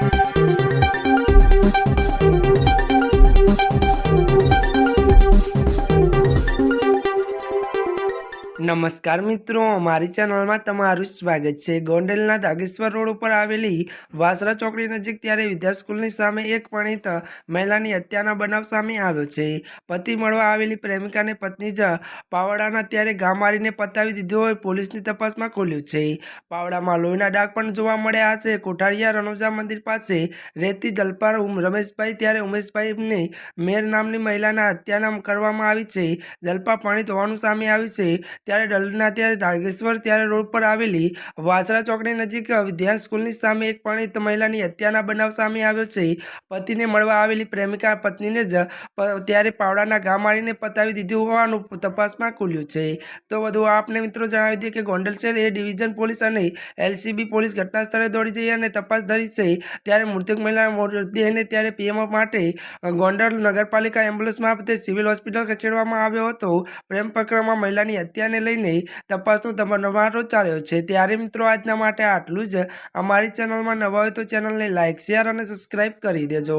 Thank you. નમસ્કાર મિત્રો મારી ચેનલમાં તમારું સ્વાગત છે. ગોંડલના ધાગેશ્વર રોડ ઉપર આવેલી વાસરા ચોકડી નજીક ત્યારે વિદ્યા સ્કૂલની સામે એક પરિણીત મહિલાની હત્યાનો બનાવ સામે આવ્યો છે. પતિ મળવા આવેલી પ્રેમિકાને પત્ની જ પાવડાના ત્યારે ગામ મારીને પતાવી દીધો હોય પોલીસની તપાસમાં ખોલ્યું છે. પાવડામાં લોહીના ડાઘ પણ જોવા મળ્યા છે. કોઠારીયા રણોજા મંદિર પાસે રેતી જલપાર રમેશભાઈ ત્યારે ઉમેશભાઈને મેર નામની મહિલાના હત્યાના કરવામાં આવી છે. જલપા પરિણીત હોવાનું સામે આવ્યું છે. ત્યારે ડલના ત્યારે ધાગેશ્વર ત્યારે રોડ પર આવેલી વાસરા ચોકડી નજીક વિદ્યા સ્કૂલની સામે એક પરિણીત મહિલાની હત્યાના બનાવ સામે આવ્યો છે. પતિને મળવા આવેલી પ્રેમિકા પત્નીને જ ત્યારે પાવડાના ઘા મારીને પતાવી દીધું હોવાનું તપાસમાં ખુલ્યું છે. તો વધુ આપને મિત્રો જણાવી દઈએ કે ગોંડલ શહેર એ ડિવિઝન પોલીસ અને એલસીબી પોલીસ ઘટના સ્થળે દોડી જઈ અને તપાસ ધરી છે. ત્યારે મૃતક મહિલાના મૃતદેહને ત્યારે પીએમ માટે ગોંડલ નગરપાલિકા એમ્બ્યુલન્સ મારફતે સિવિલ હોસ્પિટલ ખસેડવામાં આવ્યો હતો. પ્રેમ પ્રકરણમાં મહિલાની હત્યાને લઈને તપાસનો તમારો ચાલ્યો છે. ત્યારે મિત્રો, આજના માટે આટલું જ. અમારી ચેનલમાં નવા હોય તો ચેનલને લાઇક શેર અને સબસ્ક્રાઈબ કરી દેજો.